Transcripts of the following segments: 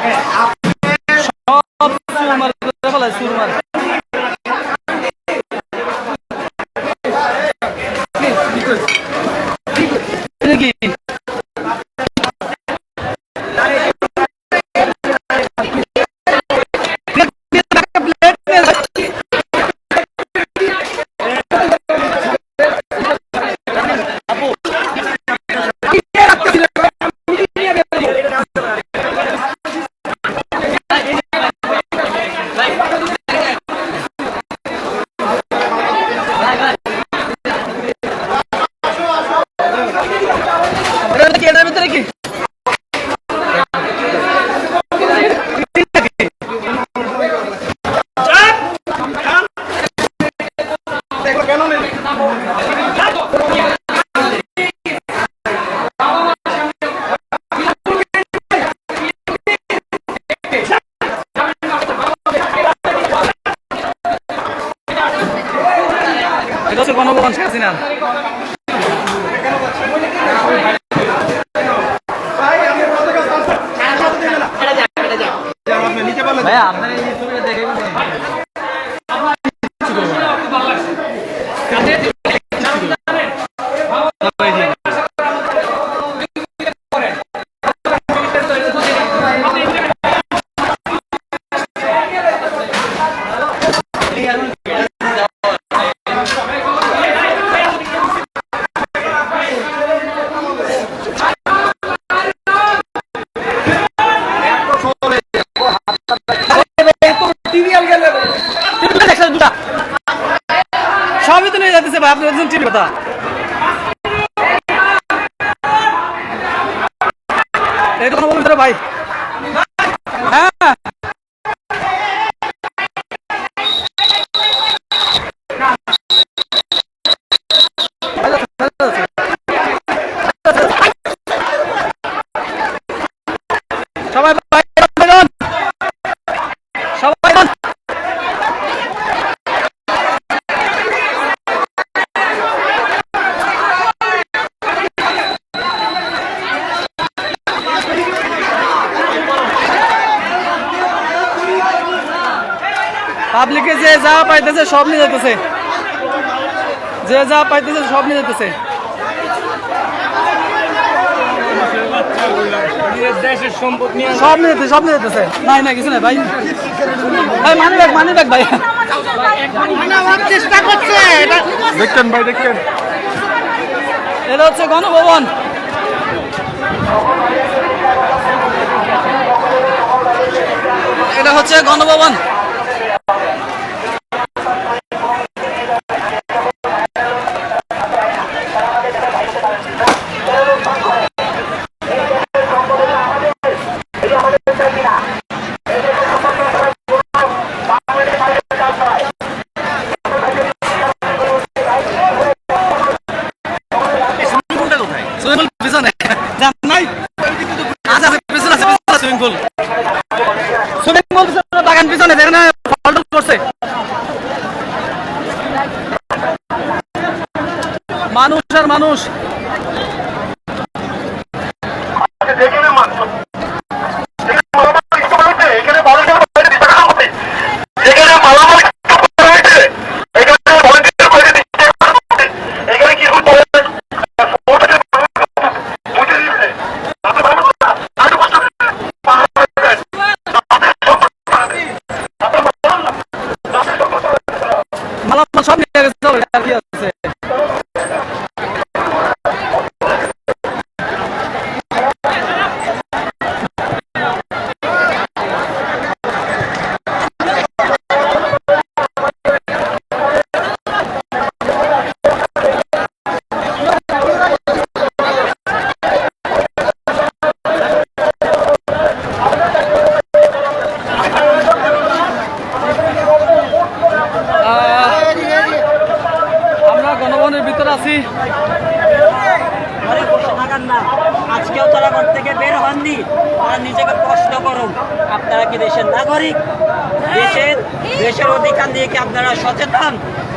সব সুরমার করে ফেলায় এটা হচ্ছে গণভবন শেখ ভাইয়া আপনার এই ছবিটা দেখে আপনি বলছেন ঠিক কথা এই কথা বলুন ভাই। পাবলিকে যে যা পাইতেছে সব নিয়ে যেতেছে যে যা পাইতেছে সব নিয়ে যেতেছে সব নিয়ে যেতেছে সব নিয়ে যেতেছে নাই না কিছু নাই ভাই। ভাই মানি ব্যাগ মানি ব্যাগ ভাই। করছে দেখতেন ভাই দেখতেন এটা হচ্ছে গণভবন। এটা হচ্ছে গণভবন সুইমিং পুল পিছনে জান নাই আচ্ছা আছে পিছনে পিছনে সুইমিং পিছনে বাগান পিছনে দেখেন না ফল করছে। মানুষ আর মানুষ এখানে মানুষের বাইরে দিতে হবে এখানে মালামাল রয়েছে এখানে ভলেন্টিয়ার বাইরে দিতে হবে এখানে কি হচ্ছে মালামাল সব নিয়ে গেছে চলো, আর কি আছে আহ, আমরা গণভবনের ভিতরে আছি ঘরে বসে থাকার না আজকেও তারা ঘর থেকে বের হননি। তারা নিজেকে কষ্ট করুন আপনারা কি দেশের নাগরিক? দেশের দেশের অধিকার নিয়ে কি আপনারা সচেতন?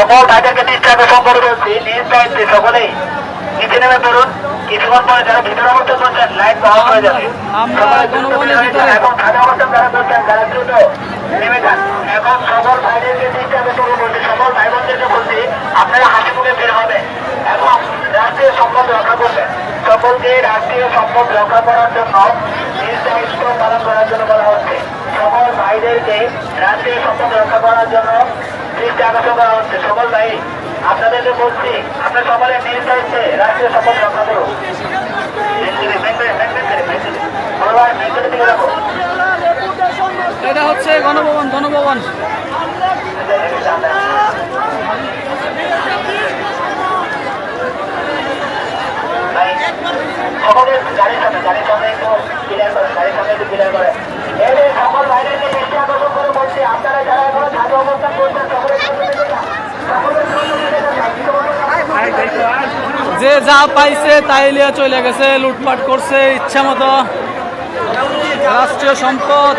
সকল ভাইদেরকে আকর্ষণ করে বলছি নিজ দায়িত্বে সকলেই নিচে নেমে বেরোন কিছুক্ষণ পরে যারা ভিতরে অবস্থা করছেন লাইট অফ হয়ে যাবে। এখন সাদা অবস্থা যারা করছেন যারা দ্রুত নেমে যান। এখন সকল ভাইদেরকে বলছি সকল ভাই বোনদেরকে বলছি আপনারা হাসি মুখে বের হবে এবং রাষ্ট্রীয় সম্পদ রক্ষা করবেন। সকলকে রাষ্ট্রীয় সম্পদ রক্ষা করার জন্য নিজ দায়িত্ব পালন করার জন্য বলা হচ্ছে। সকল ভাইদেরকে রাষ্ট্রীয় সম্পদ রক্ষা করার জন্য দৃষ্টি আকর্ষণ করা হচ্ছে সকল ভাই আপনাদেরকে বলছি আপনার সকলে নিজ দায়িত্বে রাষ্ট্রীয় সম্পদ রক্ষা করুন। এটা হচ্ছে গণভবন গণভবন সকলের গাড়ির সামনে গাড়ির সামনে একটু ক্লিয়ার করেন গাড়ির সামনে একটু ক্লিয়ার করেন এই যে সকল বাইরেকে দৃষ্টি আকর্ষণ করে বলছি আপনারা যারা এখনও ছাত্র অবস্থান করছেন সকলের দ্রুত বেরিয়ে যান। সকলের দ্রুত বেরিয়ে যান। যে পাইছে তাই লিয়া চলে গেছে লুটপাট করছে ইচ্ছা মতো। রাষ্ট্রীয় সম্পদ।